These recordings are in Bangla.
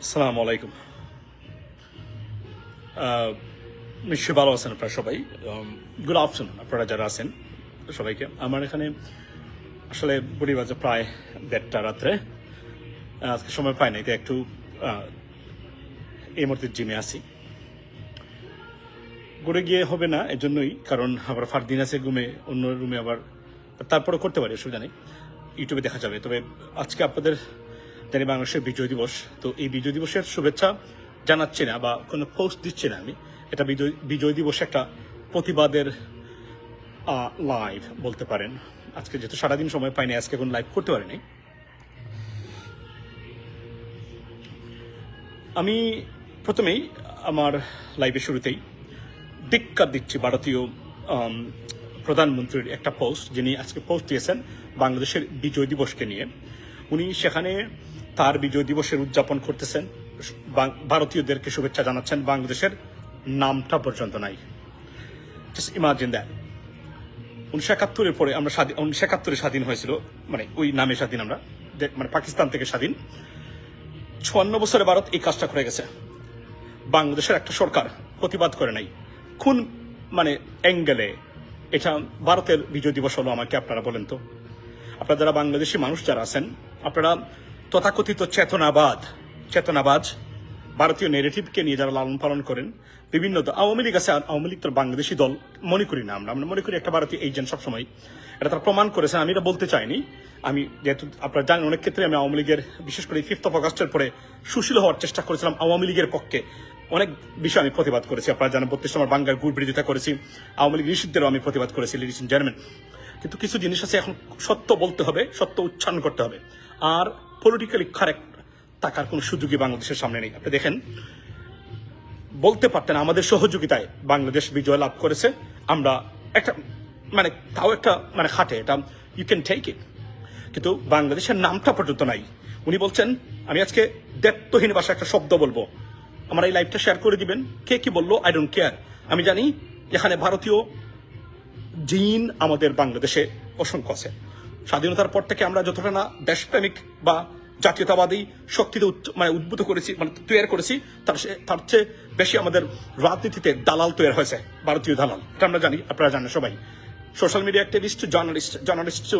আসসালামু আলাইকুম। নিশ্চয়ই ভালো আছেন আপনারা সবাই। গুড আফটারনুন আপনারা যারা আছেন সবাইকে। আমার এখানে আসলে বুড়ি বাজে প্রায় দেড়টা রাত্রে। আজকে সময় পাই নাই তো একটু এই মুহূর্তে জিমে আছি। ঘুরে গিয়ে হবে না এর জন্যই কারণ আবার ফার দিন আছে ঘুমে, অন্য রুমে আবার তারপরে করতে পারি, অসুবিধা নেই। ইউটিউবে দেখা যাবে, তবে আজকে আপনাদের জানি বাংলাদেশের বিজয় দিবস, তো এই বিজয় দিবসের শুভেচ্ছা জানাচ্ছি না, বা কোনো পোস্ট দিচ্ছি না আমি। এটা বিজয় বিজয় দিবসে একটা প্রতিবাদের লাইভ বলতে পারেন। আজকে যেহেতু সারাদিন সময় পাইনি, আজকে কোনো লাইভ করতে পারিনি। আমি প্রথমেই আমার লাইভের শুরুতেই ধিক্কার দিচ্ছি ভারতীয় প্রধানমন্ত্রীর একটা পোস্ট যিনি আজকে পোস্ট দিয়েছেন বাংলাদেশের বিজয় দিবসকে নিয়ে। উনি সেখানে তার বিজয় দিবসের উদযাপন করতেছেন। ভারতীয়দেরকে শুভেচ্ছা জানাচ্ছেন। বাংলাদেশের নামটা পর্যন্ত নাই। জাস্ট ইমাজিন দ্যাট উনিশশো একাত্তরের পরে আমরা স্বাধীন, উনিশশো একাত্তরে স্বাধীন হয়েছিল মানে ওই নামে স্বাধীন আমরা মানে পাকিস্তান থেকে স্বাধীন। চুয়ান্ন বছরে ভারত এই কাজটা করে গেছে। বাংলাদেশের একটা সরকার প্রতিবাদ করে নাই। কোন মানে অ্যাঙ্গেলে, এটা ভারতের বিজয় দিবস হলো আমাকে, আপনারা বলেন তো। আপনারা যারা বাংলাদেশি মানুষ যারা আছেন, আপনারা তথাকথিত চেতনাবাদ, চেতনাবাজ ভারতীয় নেগেটিভকে নিয়ে যারা লালন পালন করেন, বিভিন্ন আওয়ামী লীগ আছে আওয়ামী লীগ তো বাংলাদেশি দল, মনে করি না আমরা। আমরা মনে করি একটা ভারতীয় এজেন্ট সবসময়। এটা তারা প্রমাণ করেছেন আমি এটা বলতে চাইনি। আমি যেহেতু আপনারা জানেন, অনেক ক্ষেত্রে আমি আওয়ামী লীগের, বিশেষ করে ফিফথ অফ আগস্টের পরে সুশীল হওয়ার চেষ্টা করেছিলাম আওয়ামী লীগের পক্ষে। অনেক বিষয় আমি প্রতিবাদ করেছি। আপনারা জানেন, বত্রিশ নম্বর বাংলার গুড় বিরোধিতা করেছি। আওয়ামী লীগ নিষিদ্ধেরও আমি প্রতিবাদ করেছি লেডিস এন্ড জেন্টলম্যান কিন্তু কিছু জিনিস আছে এখন সত্য বলতে হবে, সত্য উচ্চারণ করতে হবে। আর পলিটিক্যালি কারেক্ট থাকার কোনো সুযোগই বাংলাদেশের সামনে নেই। আপনি দেখেন, বলতে পারতেন আমাদের সহযোগিতায় বাংলাদেশ বিজয় লাভ করেছে। আমরা একটা মানে তাও একটা মানে খাটে, এটা ইউ ক্যান টেক ইট কিন্তু বাংলাদেশের নামটা পর্যন্ত নাই। উনি বলছেন, আমি আজকে দায়িত্বহীন ভাষায় একটা শব্দ বলব। আমার এই লাইভটা শেয়ার করে দিবেন। কে কি বলল? আই ডোন্ট কেয়ার আমি জানি, এখানে ভারতীয় জিন আমাদের বাংলাদেশে অসংখ্য আছে। স্বাধীনতার পর থেকে আমরা যতটা না দেশপ্রেমিক বা জাতীয়তাবাদী শক্তিতে মানে উদ্ভূত করেছি মানে তৈরি করেছি, তার তার চেয়ে বেশি আমাদের রাজনীতিতে দালাল তৈরি হয়েছে, ভারতীয় দালাল। এটা আমরা জানি, আপনারা জানেন সবাই। Social media activist to journalist journalist to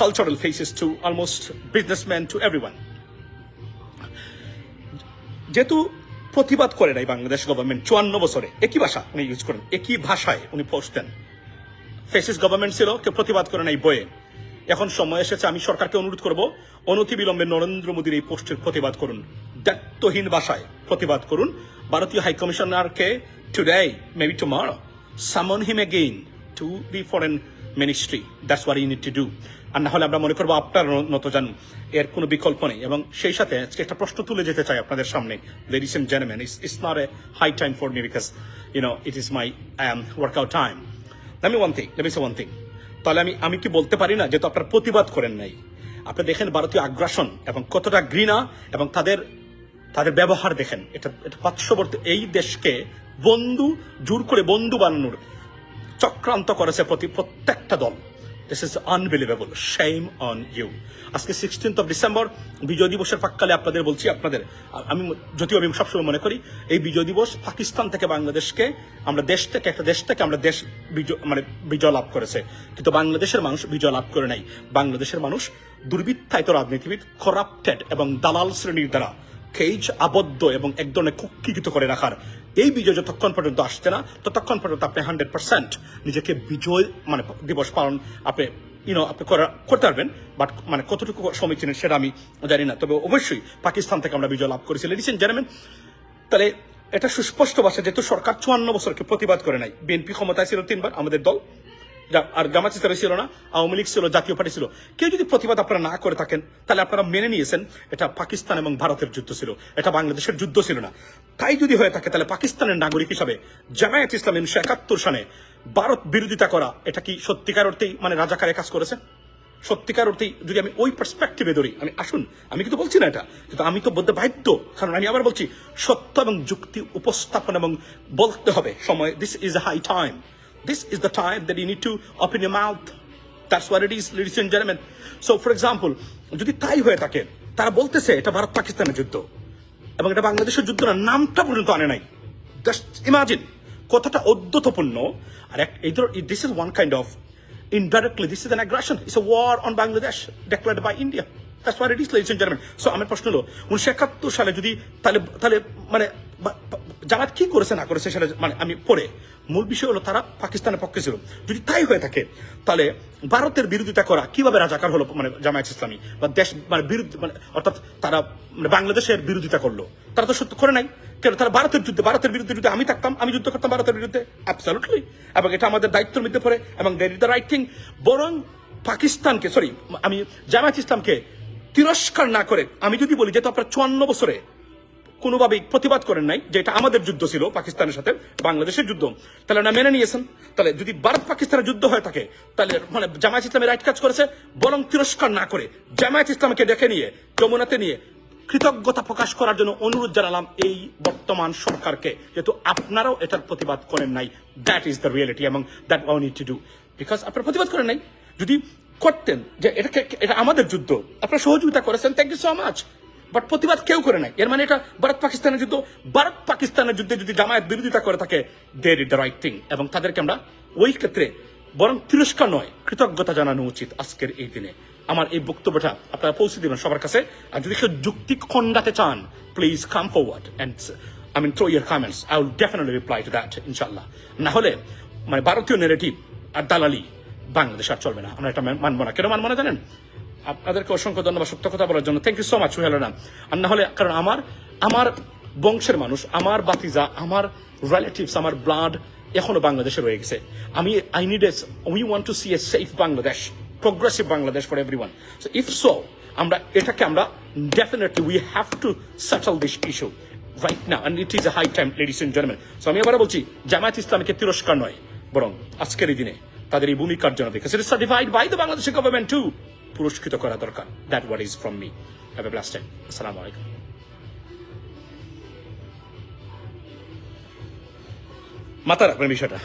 cultural faces to almost businessman to everyone যেহেতু প্রতিবাদ করে নাই বাংলাদেশ গভর্নমেন্ট চুয়ান্ন বছরে, একই ভাষা উনি ইউজ করেন, একই ভাষায় উনি পোস্ট দেন। ফেসিস গভর্নমেন্ট ছিল, কেউ প্রতিবাদ করে নাই বইয়ে। এখন সময় এসেছে, আমি সরকারকে অনুরোধ করব অনতি বিলম্বে নরেন্দ্র মোদীর এই পোস্টের প্রতিবাদ করুন। দায়িত্বহীন ভাষায় প্রতিবাদ করুন। ভারতীয় high কমিশনারকে today maybe tomorrow summon him again to the foreign ministry that's what you need to do আর না হলে আমরা মনে করব আপনার মতো জানুন। এর কোনো বিকল্প নেই। এবং সেই সাথে আজকে একটা প্রশ্ন তুলে যেতে চাই আপনাদের সামনে। Ladies and gentleman it's it's not a high time for me because you know it is my I am workout time let me one thing, let me say তাহলে আমি আমি কি বলতে পারি না যেহেতু আপনার প্রতিবাদ করেন নাই? আপনি দেখেন ভারতীয় আগ্রাসন এবং কতটা ঘৃণা এবং তাদের তাদের ব্যবহার দেখেন। এটা এটা পার্শ্ববর্তী এই দেশকে বন্ধু, জোর করে বন্ধু বানানোর চক্রান্ত করেছে প্রতি প্রত্যেকটা দল। This is unbelievable shame on you আজকে সিক্সটিন্থ অফ ডিসেম্বর বিজয় দিবসের পাককালে আপনাদের বলছি, আপনাদের, আমি যদিও আমি সবসময় মনে করি, এই বিজয় দিবস পাকিস্তান থেকে বাংলাদেশকে, আমরা দেশ থেকে, একটা দেশ থেকে আমরা দেশ বিজয় মানে বিজয় লাভ করেছে। কিন্তু বাংলাদেশের মানুষ বিজয় লাভ করে নাই। বাংলাদেশের মানুষ দুর্বৃত্তায়িত রাজনীতিবিদ করাপ্টেড এবং দালাল শ্রেণির দ্বারা কেজ আবদ্ধ এবং এক ধরনের কুক্ষিকৃত করে রাখার। এই বিজয় যতক্ষণ পর্যন্ত আসছে না, ততক্ষণ পর্যন্ত আপনি হান্ড্রেড পার্সেন্ট নিজেকে বিজয় মানে দিবস পালন আপনি ইউনো আপনি করা- করতে পারবেন। বাট মানে কতটুকু সমীচীন সেটা আমি জানি না। তবে অবশ্যই পাকিস্তান থেকে আমরা বিজয় লাভ করেছি। লেডিস এন্ড জেন্টলম্যান তাহলে এটা সুস্পষ্ট ভাষা যেহেতু সরকার চুয়ান্ন বছরকে প্রতিবাদ করে নাই। বিএনপি ক্ষমতায় ছিল তিনবার, আমাদের দল আর জামাত ছিল না, আওয়ামী লীগ ছিল, জাতীয় পার্টি ছিল। কেউ যদি প্রতিবাদ আপনারা না করে থাকেন, তাহলে আপনারা মেনে নিয়েছেন, এটা পাকিস্তান এবং ভারতের যুদ্ধ ছিল। এটা বাংলাদেশের যুদ্ধ ছিল না। তাই যদি হয়ে থাকে, তাহলে পাকিস্তানের নাগরিক হিসাবে জামায়াত ইসলাম উনিশশো একাত্তর সালে ভারত বিরোধিতা করা, এটা কি সত্যিকার অর্থেই মানে রাজাকারে কাজ করেছে? সত্যিকার অর্থেই যদি আমি ওই পার্সপেক্টিভে ধরি, আমি, আসুন, আমি কিন্তু বলছি না এটা, কিন্তু আমি তো বলতে বাধ্য, কারণ আমি আবার বলছি, সত্য এবং যুক্তি উপস্থাপন এবং বলতে হবে, সময় this is high time this is the time that you need to open your mouth that's what it is ladies and gentleman so for example যদি তাই হয়ে থাকে, তারা বলতেছে, এটা ভারত পাকিস্তানের যুদ্ধ। এবং এটা বাংলাদেশের যুদ্ধ না, নামটা পর্যন্ত আনে নাই। জাস্ট ইমাজিন কথাটা অদ্যতপূর্ণ আর এক এই ধর this is one kind of indirectly this is an aggression it's a war on Bangladesh declared by India that's what it is ladies and gentleman so আমার প্রশ্ন হলো, উনিশশো একাত্তর সালে যদি তাহলে তাহলে মানে জামাত কি করেছে, না করেছে সেটা মানে আমি পড়ে। মূল বিষয় হলো তারা পাকিস্তানের পক্ষে ছিল। যদি তাই হয়ে থাকে, তাহলে ভারতের বিরোধিতা করা কীভাবে রাজাকার হলো মানে জামায়াত ইসলামী? বা দেশ মানে বিরুদ্ধে মানে অর্থাৎ তারা মানে বাংলাদেশের বিরোধিতা করল। তারা তো সত্য করে নাই। কেন? তারা ভারতের যুদ্ধে, ভারতের বিরুদ্ধে যদি আমি থাকতাম, আমি যুদ্ধ করতাম ভারতের বিরুদ্ধে? অ্যাবসলুটলি এবং এটা আমাদের দায়িত্বের মধ্যে পড়ে এবং that is the right thing বরং পাকিস্তানকে সরি আমি জামায়াত ইসলামকে তিরস্কার না করে, আমি যদি বলি যে তো আপনার চুয়ান্ন বছরে কোনোভাবেই প্রতিবাদ করেন নাই যে এটা আমাদের যুদ্ধ ছিল, পাকিস্তানের সাথে বাংলাদেশের যুদ্ধ। তাহলে না মেনে নিয়েছেন। তাহলে যদি ভারত পাকিস্তানের যুদ্ধ হয়ে থাকে, তাহলে মানে জামায়াত ইসলামের রাইট কাজ করেছে, বরং তিরস্কার না করে জামায়াত ইসলামকে ডেকে নিয়ে, যমুনাতে নিয়ে কৃতজ্ঞতা প্রকাশ করার জন্য অনুরোধ জানালাম এই বর্তমান সরকারকে, যেহেতু আপনারাও এটার প্রতিবাদ করেন নাই। দ্যাট ইজ দ্য রিয়েলিটি এবং that why need to do because আপনারা প্রতিবাদ করেন নাই। যদি করতেন যে এটাকে এটা আমাদের যুদ্ধ, আপনারা সহযোগিতা করেছেন thank you so much but প্রতিবাদ কেউ করে নাই। এর মানে এটা ভারত পাকিস্তানের যুদ্ধ। ভারত পাকিস্তানের যুদ্ধে যদি জামায়াত বিরোধিতা করে থাকে they'd the right thing এবং তাদেরকে আমরা ওই ক্ষেত্রে বরং তিরস্কার নয়, কৃতজ্ঞতা জানানো উচিত আজকের এই দিনে। আমার এই বক্তব্যটা আপনারা পৌঁছে দিবেন সবার কাছে। আর যদি কেউ যুক্তি খণ্ডাতে চান please come forward and I mean through your comments I will definitely reply to that ইনশাল্লাহ না হলে মানে ভারতীয় নেগেটিভ আর দালালি বাংলাদেশ আর চলবে না। আমরা এটা মানবো না। কেন মানবো না জানেন? আপনাদেরকে অসংখ্য ধন্যবাদ সত্য কথা বলার জন্য। থ্যাংক ইউ সো মাচ না আর না হলে, কারণ আমার আমার বংশের মানুষ, আমার বাতিজা, আমার রিলেটিভস আমার ব্লাড এখনও বাংলাদেশে রয়ে গেছে। আমি I need a we want to see a safe Bangladesh progressive Bangladesh for everyone so if so আমরা, এটাকে আমরা definitely we have to settle this issue right না and it is a high time ladies and gentleman so আমি আবার বলছি, জামায়াত ইসলামকে তিরস্কার নয়, বরং আজকের এই দিনে তাদের এই ভূমিকার জন্য দেখেছে certified by the Bangladesh government to পুরস্কৃত করা দরকার। That what is from me have a time আসসালামু আলাইকুম মাথা রাখবেন বিষয়টা।